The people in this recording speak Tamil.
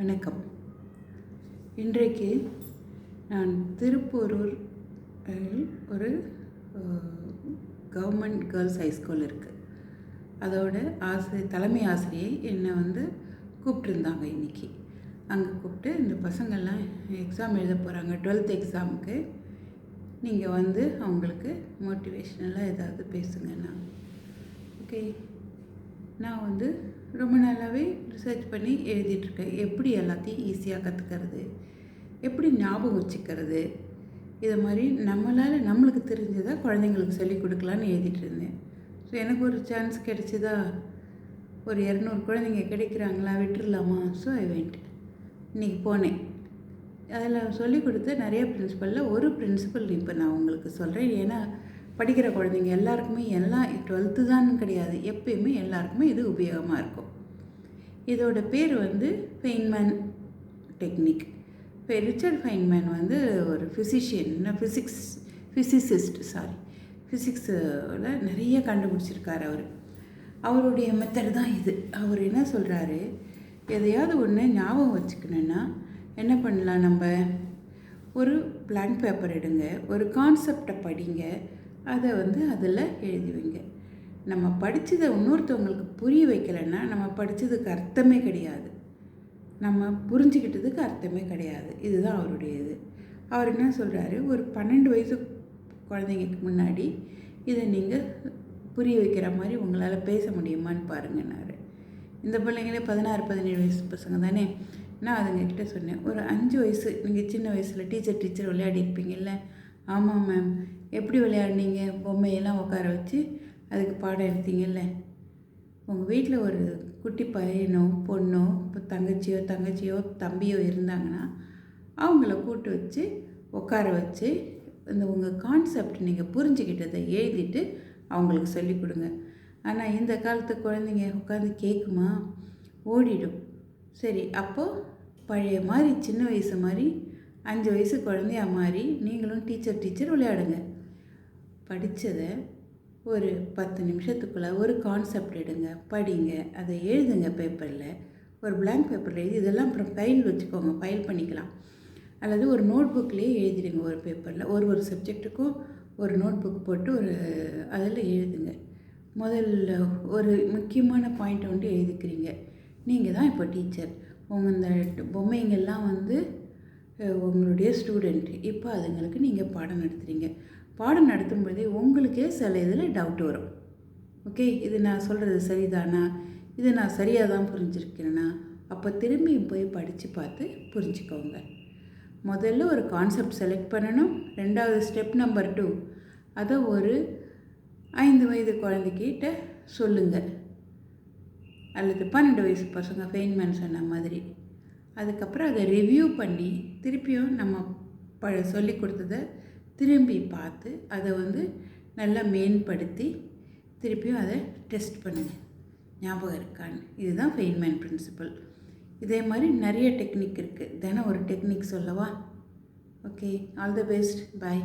வணக்கம். இன்றைக்கு நான் திருப்பூரூர் ஒரு கவர்மெண்ட் கேர்ள்ஸ் ஹைஸ்கூல் இருக்குது அதோட ஆசிரியர் தலைமை ஆசிரியை என்னை வந்து கூப்பிட்டுருந்தாங்க இன்னைக்கு. அங்கே கூப்பிட்டு இந்த பசங்கள்லாம் எக்ஸாம் எழுத போகிறாங்க டுவெல்த் எக்ஸாமுக்கு நீங்கள் வந்து அவங்களுக்கு மோட்டிவேஷ்னலாக ஏதாவது பேசுங்கண்ணா ஓகே நான் வந்து ரொம்ப நாளாகவே ரிசர்ச் பண்ணி எழுதிட்டுருக்கேன். எப்படி எல்லாத்தையும் ஈஸியாக கற்றுக்கிறது எப்படி ஞாபகம் வச்சுக்கிறது? இதை மாதிரி நம்மளால் நம்மளுக்கு தெரிஞ்சதை குழந்தைங்களுக்கு சொல்லிக் கொடுக்கலான்னு எழுதிட்டு இருந்தேன். ஸோ எனக்கு ஒரு சான்ஸ் கிடைச்சிதா? ஒரு இரநூறு குழந்தைங்க கிடைக்கிறாங்களா? விட்டுறலாமா? ஸோ ஐ வெண்ட் இன்றைக்கி போனேன். அதில் சொல்லிக் கொடுத்த நிறைய பிரின்சிபலில் ஒரு பிரின்சிபல் இப்போ நான் உங்களுக்கு சொல்கிறேன் ஏன்னா படிக்கிற குழந்தைங்க எல்லாருக்குமே எல்லாம் டுவெல்த்து தான் கிடையாது. எப்பயுமே எல்லாருக்குமே இது உபயோகமாக இருக்கும். இதோட பேர் வந்து ஃபெயின்மேன் டெக்னிக் இப்போ ரிச்சர்ட் ஃபைன்மேன் வந்து ஒரு ஃபிசிஷியன் ஃபிசிக்ஸ் ஃபிசிசிஸ்ட் சாரி ஃபிசிக்ஸில் நிறைய கண்டுபிடிச்சிருக்கார் அவர். அவருடைய மெத்தட் தான் இது. அவர் என்ன சொல்கிறாரு எதையாவது ஒன்று ஞாபகம் வச்சுக்கணுன்னா என்ன பண்ணலாம் நம்ம? ஒரு blank பேப்பர் எடுங்க. ஒரு கான்செப்டை படிங்க. அதை வந்து அதில் எழுதி வைங்க. நம்ம படித்ததை இன்னொருத்தவங்களுக்கு புரிய வைக்கலைன்னா நம்ம படித்ததுக்கு அர்த்தமே கிடையாது. நம்ம புரிஞ்சுக்கிட்டதுக்கு அர்த்தமே கிடையாது. இதுதான் அவருடைய இது. அவர் என்ன சொல்கிறாரு ஒரு பன்னெண்டு வயசு குழந்தைங்களுக்கு முன்னாடி இதை நீங்கள் புரிய வைக்கிற மாதிரி உங்களால் பேச முடியுமான்னு பாருங்கன்னாரு. இந்த பிள்ளைங்களே பதினாறு பதினேழு வயசு பசங்க தானே? நான் அதுங்கக்கிட்ட சொன்னேன். ஒரு அஞ்சு வயசு நீங்கள் சின்ன வயசில் டீச்சர் டீச்சர் விளையாடி இருப்பீங்கல்ல ஆமாம் மேம் எப்படி விளையாடுனீங்க? பொம்மையெல்லாம் உட்கார வச்சு அதுக்கு பாடம் எடுத்தீங்கல்ல? உங்கள் வீட்டில் ஒரு குட்டி பையனோ பொண்ணோ இப்போ தங்கச்சியோ தங்கச்சியோ தம்பியோ இருந்தாங்கன்னா அவங்கள கூட்டு வச்சு உட்கார வச்சு இந்த உங்கள் கான்செப்ட் நீங்கள் புரிஞ்சுக்கிட்டதை எழுதிட்டு அவங்களுக்கு சொல்லிக் கொடுங்க. ஆனால் இந்த காலத்து குழந்தைங்க உட்காந்து கேட்குமா ஓடிடும். சரி அப்போது பழைய மாதிரி சின்ன வயசு மாதிரி அஞ்சு வயசு குழந்தையா மாதிரி நீங்களும் டீச்சர் டீச்சர் விளையாடுங்க. படித்ததை ஒரு பத்து நிமிஷத்துக்குள்ளே ஒரு கான்செப்ட் எடுங்க படிங்க அதை எழுதுங்க பேப்பரில் ஒரு பிளாங்க் பேப்பரில் எழுதி இதெல்லாம் அப்புறம் ஃபைல் வச்சுக்கோங்க ஃபைல் பண்ணிக்கலாம். அல்லது ஒரு நோட் புக்லேயே எழுதிடுங்க ஒரு பேப்பரில் ஒரு ஒரு சப்ஜெக்ட்டுக்கும் ஒரு நோட் புக் போட்டு ஒரு அதில் எழுதுங்க. முதல்ல ஒரு முக்கியமான பாயிண்ட்டை வந்து எழுதிக்கிறீங்க. நீங்கள் தான் இப்போ டீச்சர் உங்கள் இந்த பொம்மைங்கள்லாம் வந்து உங்களுடைய ஸ்டூடெண்ட் இப்போ அதுங்களுக்கு நீங்கள் பாடம் நடத்துகிறீங்க பாடம் நடத்தும்போதே உங்களுக்கே சில இதில் டவுட் வரும். ஓகே இது நான் சொல்கிறது சரிதானா? இது நான் சரியாக தான் புரிஞ்சிருக்கிறேன்னா அப்போ திரும்பி போய் படித்து பார்த்து புரிஞ்சுக்கோங்க. முதல்ல ஒரு கான்செப்ட் செலக்ட் பண்ணணும். ரெண்டாவது ஸ்டெப் நம்பர் டூ அதை ஒரு ஐந்து வயது குழந்தைக்கிட்ட சொல்லுங்கள் அல்லது பன்னெண்டு வயசு பசங்க ஃபெயின்மேன் சொன்ன மாதிரி. அதுக்கப்புறம் அதை ரிவ்யூ பண்ணி திருப்பியும் நம்ம ப சொல்லி கொடுத்ததை திரும்பி பார்த்து அதை வந்து நல்லா மேம்படுத்தி திருப்பியும் அதை டெஸ்ட் பண்ணுங்கள் ஞாபகம் இருக்கான்னு. இதுதான் ஃபெயின்மேன் பிரின்சிபல் இதே மாதிரி நிறைய டெக்னிக் இருக்குது தினம் ஒரு டெக்னிக் சொல்லவா? Okay all the best bye